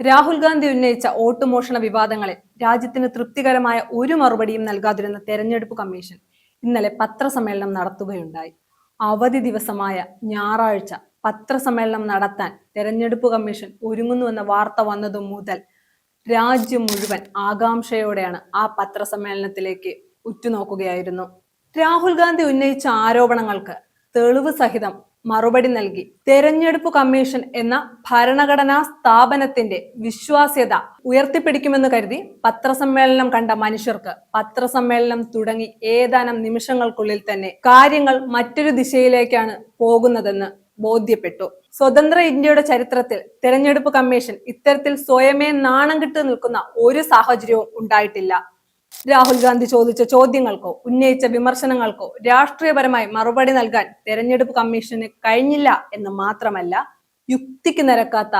രാഹുൽ ഗാന്ധി ഉന്നയിച്ച വോട്ട് മോഷണ വിവാദങ്ങളിൽ രാജ്യത്തിന് തൃപ്തികരമായ ഒരു മറുപടിയും നൽകാതിരുന്ന തെരഞ്ഞെടുപ്പ് കമ്മീഷൻ ഇന്നലെ പത്രസമ്മേളനം നടത്തുകയുണ്ടായി. അവധി ദിവസമായ ഞായറാഴ്ച പത്രസമ്മേളനം നടത്താൻ തെരഞ്ഞെടുപ്പ് കമ്മീഷൻ ഒരുങ്ങുന്നുവെന്ന വാർത്ത വന്നതു മുതൽ രാജ്യം മുഴുവൻ ആകാംക്ഷയോടെയാണ് ആ പത്രസമ്മേളനത്തിലേക്ക് ഉറ്റുനോക്കുകയായിരുന്നു. രാഹുൽ ഗാന്ധി ഉന്നയിച്ച ആരോപണങ്ങൾക്ക് തെളിവ് സഹിതം മറുപടി നൽകി. തെരഞ്ഞെടുപ്പ് കമ്മീഷൻ എന്ന ഭരണഘടനാ സ്ഥാപനത്തിന്റെ വിശ്വാസ്യത ഉയർത്തിപ്പിടിക്കുമെന്ന് കരുതി പത്രസമ്മേളനം കണ്ട മനുഷ്യർക്ക് പത്രസമ്മേളനം തുടങ്ങി ഏതാനും നിമിഷങ്ങൾക്കുള്ളിൽ തന്നെ കാര്യങ്ങൾ മറ്റൊരു ദിശയിലേക്കാണ് പോകുന്നതെന്ന് ബോധ്യപ്പെട്ടു. സ്വതന്ത്ര ഇന്ത്യയുടെ ചരിത്രത്തിൽ തെരഞ്ഞെടുപ്പ് കമ്മീഷൻ ഇത്തരത്തിൽ സ്വയമേ നാണം കിട്ടു നിൽക്കുന്ന ഒരു സാഹചര്യവും ഉണ്ടായിട്ടില്ല. രാഹുൽ ഗാന്ധി ചോദിച്ച ചോദ്യങ്ങൾക്കോ ഉന്നയിച്ച വിമർശനങ്ങൾക്കോ രാഷ്ട്രീയപരമായി മറുപടി നൽകാൻ തെരഞ്ഞെടുപ്പ് കമ്മീഷന് കഴിഞ്ഞില്ല എന്ന് മാത്രമല്ല യുക്തിക്ക് നിരക്കാത്ത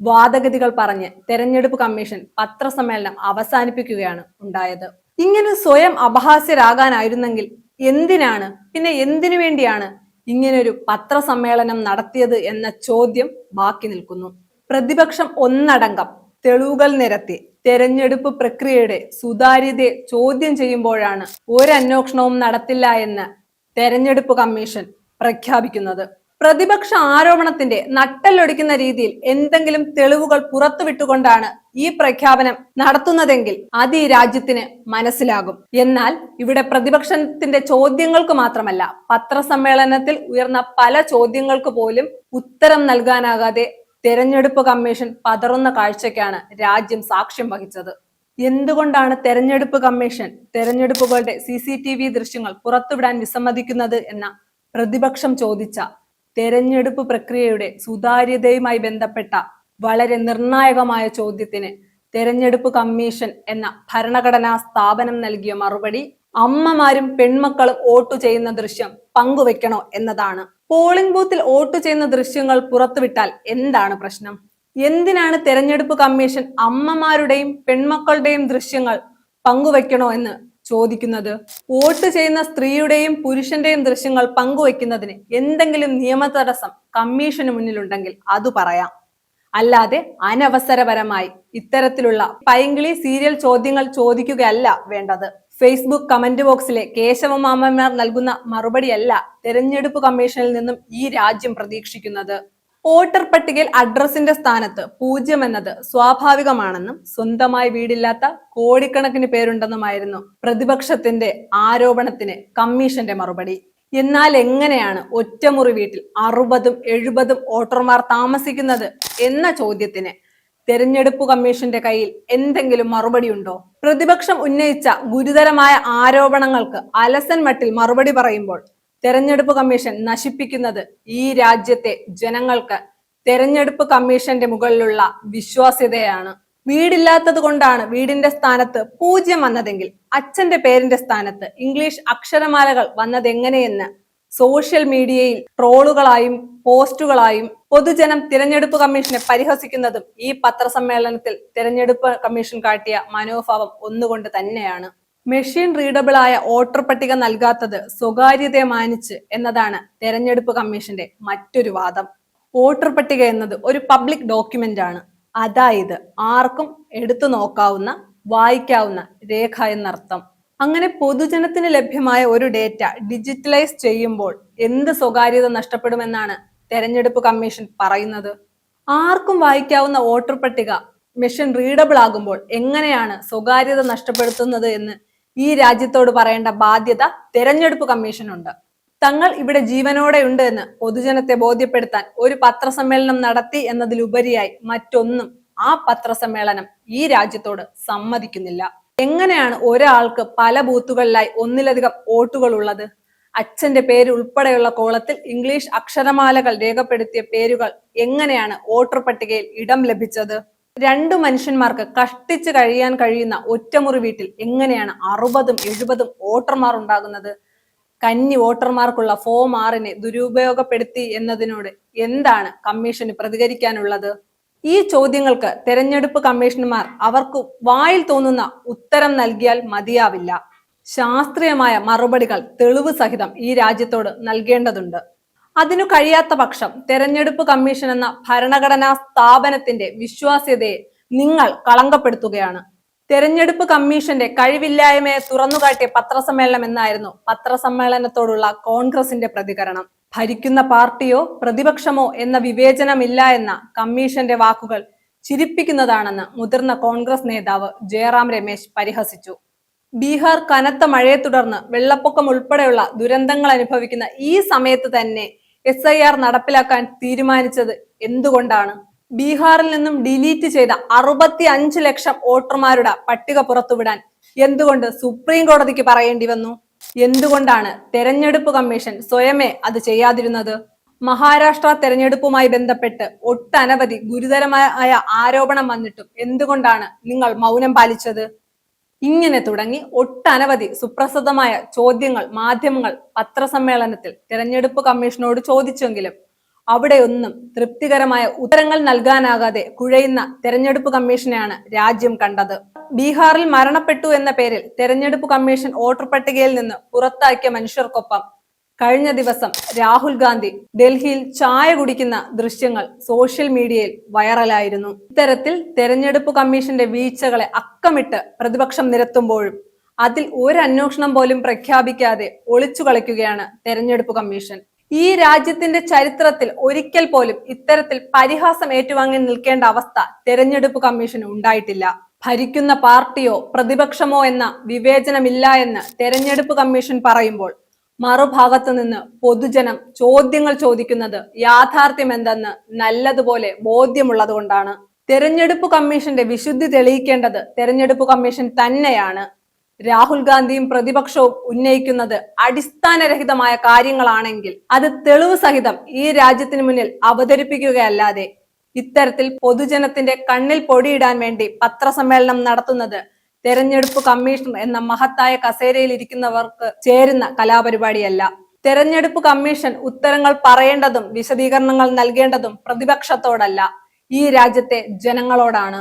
വാദഗതികൾ പറഞ്ഞ് തെരഞ്ഞെടുപ്പ് കമ്മീഷൻ പത്രസമ്മേളനം അവസാനിപ്പിക്കുകയാണ് ഉണ്ടായത്. ഇങ്ങനെ സ്വയം അപഹാസ്യരാകാനായിരുന്നെങ്കിൽ എന്തിനാണ് പിന്നെ എന്തിനു വേണ്ടിയാണ് ഇങ്ങനൊരു പത്രസമ്മേളനം നടത്തിയത് എന്ന ചോദ്യം ബാക്കി നിൽക്കുന്നു. പ്രതിപക്ഷം ഒന്നടങ്കം തെളിവുകൾ നിരത്തി തെരഞ്ഞെടുപ്പ് പ്രക്രിയയുടെ സുതാര്യതയെ ചോദ്യം ചെയ്യുമ്പോഴാണ് ഒരന്വേഷണവും നടത്തില്ല എന്ന് തെരഞ്ഞെടുപ്പ് കമ്മീഷൻ പ്രഖ്യാപിക്കുന്നത്. പ്രതിപക്ഷ ആരോപണത്തിന്റെ നട്ടല്ലൊടിക്കുന്ന രീതിയിൽ എന്തെങ്കിലും തെളിവുകൾ പുറത്തുവിട്ടുകൊണ്ടാണ് ഈ പ്രഖ്യാപനം നടത്തുന്നതെങ്കിൽ അത് ഈ രാജ്യത്തിന് മനസ്സിലാകും. എന്നാൽ ഇവിടെ പ്രതിപക്ഷത്തിന്റെ ചോദ്യങ്ങൾക്ക് മാത്രമല്ല പത്രസമ്മേളനത്തിൽ ഉയർന്ന പല ചോദ്യങ്ങൾക്ക് പോലും ഉത്തരം നൽകാനാകാതെ തെരഞ്ഞെടുപ്പ് കമ്മീഷൻ പതറുന്ന കാഴ്ചയ്ക്കാണ് രാജ്യം സാക്ഷ്യം വഹിച്ചത്. എന്തുകൊണ്ടാണ് തെരഞ്ഞെടുപ്പ് കമ്മീഷൻ തെരഞ്ഞെടുപ്പുകളുടെ സി സി ടി വി ദൃശ്യങ്ങൾ പുറത്തുവിടാൻ വിസമ്മതിക്കുന്നത് എന്ന പ്രതിപക്ഷം ചോദിച്ച തെരഞ്ഞെടുപ്പ് പ്രക്രിയയുടെ സുതാര്യതയുമായി ബന്ധപ്പെട്ട വളരെ നിർണായകമായ ചോദ്യത്തിന് തെരഞ്ഞെടുപ്പ് കമ്മീഷൻ എന്ന ഭരണഘടനാ സ്ഥാപനം നൽകിയ മറുപടി അമ്മമാരും പെൺമക്കളും വോട്ട് ചെയ്യുന്ന ദൃശ്യം പങ്കുവെക്കണോ എന്നതാണ്. പോളിംഗ് ബൂത്തിൽ വോട്ട് ചെയ്യുന്ന ദൃശ്യങ്ങൾ പുറത്തുവിട്ടാൽ എന്താണ് പ്രശ്നം? എന്തിനാണ് തെരഞ്ഞെടുപ്പ് കമ്മീഷൻ അമ്മമാരുടെയും പെൺമക്കളുടെയും ദൃശ്യങ്ങൾ പങ്കുവെക്കണോ എന്ന് ചോദിക്കുന്നത്? വോട്ട് ചെയ്യുന്ന സ്ത്രീയുടെയും പുരുഷന്റെയും ദൃശ്യങ്ങൾ പങ്കുവെക്കുന്നതിന് എന്തെങ്കിലും നിയമ തടസ്സം കമ്മീഷന് മുന്നിലുണ്ടെങ്കിൽ അത് പറയാം. അല്ലാതെ അനവസരപരമായി ഇത്തരത്തിലുള്ള പൈങ്കിളി സീരിയൽ ചോദ്യങ്ങൾ ചോദിക്കുകയല്ല വേണ്ടത്. ഫേസ്ബുക്ക് കമന്റ് ബോക്സിലെ കേശവമാമന്മാർ നൽകുന്ന മറുപടിയല്ല തെരഞ്ഞെടുപ്പ് കമ്മീഷനിൽ നിന്നും ഈ രാജ്യം പ്രതീക്ഷിക്കുന്നത്. വോട്ടർ പട്ടികയിൽ അഡ്രസ്സിന്റെ സ്ഥാനത്ത് പൂജ്യം എന്നത് സ്വാഭാവികമാണെന്നും സ്വന്തമായി വീടില്ലാത്ത കോടിക്കണക്കിന് പേരുണ്ടെന്നുമായിരുന്നു പ്രതിപക്ഷത്തിന്റെ ആരോപണത്തിന് കമ്മീഷന്റെ മറുപടി. എന്നാൽ എങ്ങനെയാണ് ഒറ്റമുറി വീട്ടിൽ അറുപതും എഴുപതും വോട്ടർമാർ താമസിക്കുന്നത് എന്ന ചോദ്യത്തിന് തെരഞ്ഞെടുപ്പ് കമ്മീഷന്റെ കയ്യിൽ എന്തെങ്കിലും മറുപടി ഉണ്ടോ പ്രതിപക്ഷം ഉന്നയിച്ച ഗുരുതരമായ ആരോപണങ്ങൾക്ക് അലസൻ മട്ടിൽ മറുപടി പറയുമ്പോൾ തെരഞ്ഞെടുപ്പ് കമ്മീഷൻ നശിപ്പിക്കുന്നത് ഈ രാജ്യത്തെ ജനങ്ങൾക്ക് തെരഞ്ഞെടുപ്പ് കമ്മീഷന്റെ മുകളിലുള്ള വിശ്വാസ്യതയാണ്. വീടില്ലാത്തത് കൊണ്ടാണ് വീടിന്റെ സ്ഥാനത്ത് പൂജ്യം വന്നതെങ്കിൽ അച്ഛന്റെ പേരിന്റെ സ്ഥാനത്ത് ഇംഗ്ലീഷ് അക്ഷരമാലകൾ വന്നതെങ്ങനെയെന്ന് സോഷ്യൽ മീഡിയയിൽ ട്രോളുകളായും പോസ്റ്റുകളായും പൊതുജനം തിരഞ്ഞെടുപ്പ് കമ്മീഷനെ പരിഹസിക്കുന്നതും ഈ പത്രസമ്മേളനത്തിൽ തിരഞ്ഞെടുപ്പ് കമ്മീഷൻ കാട്ടിയ മനോഭാവം ഒന്നുകൊണ്ട് തന്നെയാണ്. മെഷീൻ റീഡബിൾ ആയ വോട്ടർ പട്ടിക നൽകാത്തത് സ്വകാര്യതയെ മാനിച്ച് എന്നതാണ് തെരഞ്ഞെടുപ്പ് കമ്മീഷന്റെ മറ്റൊരു വാദം. വോട്ടർ പട്ടിക എന്നത് ഒരു പബ്ലിക് ഡോക്യുമെന്റ് ആണ് അതായത് ആർക്കും എടുത്തു നോക്കാവുന്ന വായിക്കാവുന്ന രേഖ എന്നർത്ഥം. അങ്ങനെ പൊതുജനത്തിന് ലഭ്യമായ ഒരു ഡേറ്റ ഡിജിറ്റലൈസ് ചെയ്യുമ്പോൾ എന്ത് സ്വകാര്യത നഷ്ടപ്പെടുമെന്നാണ് തെരഞ്ഞെടുപ്പ് കമ്മീഷൻ പറയുന്നത്. ആർക്കും വായിക്കാവുന്ന വോട്ടർ പട്ടിക മെഷീൻ റീഡബിൾ ആകുമ്പോൾ എങ്ങനെയാണ് സ്വകാര്യത നഷ്ടപ്പെടുത്തുന്നത് എന്ന് ഈ രാജ്യത്തോട് പറയേണ്ട ബാധ്യത തെരഞ്ഞെടുപ്പ് കമ്മീഷനുണ്ട്. തങ്ങൾ ഇവിടെ ജീവനോടെ ഉണ്ട് എന്ന് പൊതുജനത്തെ ബോധ്യപ്പെടുത്താൻ ഒരു പത്രസമ്മേളനം നടത്തി എന്നതിലുപരിയായി മറ്റൊന്നും ആ പത്രസമ്മേളനം ഈ രാജ്യത്തോട് സമ്മതിക്കുന്നില്ല. എങ്ങനെയാണ് ഒരാൾക്ക് പല ബൂത്തുകളിലായി ഒന്നിലധികം വോട്ടുകൾ ഉള്ളത്? അച്ഛന്റെ പേര് ഉൾപ്പെടെയുള്ള കോളത്തിൽ ഇംഗ്ലീഷ് അക്ഷരമാലകൾ രേഖപ്പെടുത്തിയ പേരുകൾ എങ്ങനെയാണ് വോട്ടർ പട്ടികയിൽ ഇടം ലഭിച്ചത്? രണ്ടു മനുഷ്യന്മാർക്ക് കഷ്ടിച്ച് കഴിയാൻ കഴിയുന്ന ഒറ്റമുറി വീട്ടിൽ എങ്ങനെയാണ് അറുപതും എഴുപതും വോട്ടർമാർ ഉണ്ടാകുന്നത്? കന്നി വോട്ടർമാർക്കുള്ള ഫോം ആറിനെ ദുരുപയോഗപ്പെടുത്തി എന്നതിനോട് എന്താണ് കമ്മീഷന് പ്രതികരിക്കാനുള്ളത്? ഈ ചോദ്യങ്ങൾക്ക് തെരഞ്ഞെടുപ്പ് കമ്മീഷണർമാർ അവർക്ക് വായിൽ തോന്നുന്ന ഉത്തരം നൽകിയാൽ മതിയാവില്ല. ശാസ്ത്രീയമായ മറുപടികൾ തെളിവ് സഹിതം ഈ രാജ്യത്തോട് നൽകേണ്ടതുണ്ട്. അതിനു കഴിയാത്ത പക്ഷം തെരഞ്ഞെടുപ്പ് കമ്മീഷൻ എന്ന ഭരണഘടനാ സ്ഥാപനത്തിന്റെ വിശ്വാസ്യതയെ നിങ്ങൾ കളങ്കപ്പെടുത്തുകയാണ്. തെരഞ്ഞെടുപ്പ് കമ്മീഷന്റെ കഴിവില്ലായ്മയെ തുറന്നുകാട്ടിയ പത്രസമ്മേളനം എന്നായിരുന്നു പത്രസമ്മേളനത്തോടുള്ള കോൺഗ്രസിന്റെ പ്രതികരണം. ഭരിക്കുന്ന പാർട്ടിയോ പ്രതിപക്ഷമോ എന്ന വിവേചനമില്ല എന്ന കമ്മീഷന്റെ വാക്കുകൾ ചിരിപ്പിക്കുന്നതാണെന്ന് മുതിർന്ന കോൺഗ്രസ് നേതാവ് ജയറാം രമേശ് പരിഹസിച്ചു. ബീഹാർ കനത്ത മഴയെ തുടർന്ന് വെള്ളപ്പൊക്കം ഉൾപ്പെടെയുള്ള ദുരന്തങ്ങൾ അനുഭവിക്കുന്ന ഈ സമയത്ത് തന്നെ എസ് ഐ ആർ നടപ്പിലാക്കാൻ തീരുമാനിച്ചത് എന്തുകൊണ്ടാണ്? ബീഹാറിൽ നിന്നും ഡിലീറ്റ് ചെയ്ത അറുപത്തി അഞ്ച് ലക്ഷം വോട്ടർമാരുടെ പട്ടിക പുറത്തുവിടാൻ എന്തുകൊണ്ട് സുപ്രീം കോടതിക്ക് പറയേണ്ടി വന്നു? എന്തുകൊണ്ടാണ് തെരഞ്ഞെടുപ്പ് കമ്മീഷൻ സ്വയമേ അത് ചെയ്യാതിരുന്നത്? മഹാരാഷ്ട്ര തെരഞ്ഞെടുപ്പുമായി ബന്ധപ്പെട്ട് ഒട്ടനവധി ഗുരുതരമായ ആരോപണം വന്നിട്ടും എന്തുകൊണ്ടാണ് നിങ്ങൾ മൗനം പാലിച്ചത്? ഇങ്ങനെ തുടങ്ങി ഒട്ടനവധി സുപ്രസിദ്ധമായ ചോദ്യങ്ങൾ മാധ്യമങ്ങൾ പത്രസമ്മേളനത്തിൽ തെരഞ്ഞെടുപ്പ് കമ്മീഷനോട് ചോദിച്ചെങ്കിലും അവിടെയൊന്നും തൃപ്തികരമായ ഉത്തരങ്ങൾ നൽകാനാകാതെ കുഴയുന്ന തെരഞ്ഞെടുപ്പ് കമ്മീഷനെയാണ് രാജ്യം കണ്ടത്. ബീഹാറിൽ മരണപ്പെട്ടു എന്ന പേരിൽ തെരഞ്ഞെടുപ്പ് കമ്മീഷൻ വോട്ടർ പട്ടികയിൽ നിന്ന് പുറത്താക്കിയ മനുഷ്യർക്കൊപ്പം കഴിഞ്ഞ ദിവസം രാഹുൽ ഗാന്ധി ഡൽഹിയിൽ ചായ കുടിക്കുന്ന ദൃശ്യങ്ങൾ സോഷ്യൽ മീഡിയയിൽ വൈറലായിരുന്നു. ഇത്തരത്തിൽ തെരഞ്ഞെടുപ്പ് കമ്മീഷന്റെ വീഴ്ചകളെ അക്കമിട്ട് പ്രതിപക്ഷം നിരത്തുമ്പോഴും അതിൽ ഒരു അന്വേഷണം പോലും പ്രഖ്യാപിക്കാതെ ഒളിച്ചു കളിക്കുകയാണ് തെരഞ്ഞെടുപ്പ് കമ്മീഷൻ. ഈ രാജ്യത്തിന്റെ ചരിത്രത്തിൽ ഒരിക്കൽ പോലും ഇത്തരത്തിൽ പരിഹാസം ഏറ്റുവാങ്ങി നിൽക്കേണ്ട അവസ്ഥ തെരഞ്ഞെടുപ്പ് കമ്മീഷന് ഉണ്ടായിട്ടില്ല. ഭരിക്കുന്ന പാർട്ടിയോ പ്രതിപക്ഷമോ എന്ന വിവേചനമില്ല എന്ന് തെരഞ്ഞെടുപ്പ് കമ്മീഷൻ പറയുമ്പോൾ മറുഭാഗത്തു നിന്ന് പൊതുജനം ചോദ്യങ്ങൾ ചോദിക്കുന്നത് യാഥാർത്ഥ്യം എന്തെന്ന് നല്ലതുപോലെ ബോധ്യമുള്ളതുകൊണ്ടാണ് തെരഞ്ഞെടുപ്പ് കമ്മീഷന്റെ വിശുദ്ധി തെളിയിക്കേണ്ടത് തെരഞ്ഞെടുപ്പ് കമ്മീഷൻ തന്നെയാണ്. രാഹുൽ ഗാന്ധിയും പ്രതിപക്ഷവും ഉന്നയിക്കുന്നത് അടിസ്ഥാനരഹിതമായ കാര്യങ്ങളാണെങ്കിൽ അത് തെളിവ് സഹിതം ഈ രാജ്യത്തിന് മുന്നിൽ അവതരിപ്പിക്കുകയല്ലാതെ ഇത്തരത്തിൽ പൊതുജനത്തിന്റെ കണ്ണിൽ പൊടിയിടാൻ വേണ്ടി പത്രസമ്മേളനം നടത്തുന്നത് തെരഞ്ഞെടുപ്പ് കമ്മീഷൻ എന്ന മഹത്തായ കസേരയിൽ ഇരിക്കുന്നവർക്ക് ചേരുന്ന കലാപരിപാടിയല്ല. തെരഞ്ഞെടുപ്പ് കമ്മീഷൻ ഉത്തരങ്ങൾ പറയേണ്ടതും വിശദീകരണങ്ങൾ നൽകേണ്ടതും പ്രതിപക്ഷത്തോടല്ല. ഈ രാജ്യത്തെ ജനങ്ങളോടാണ്.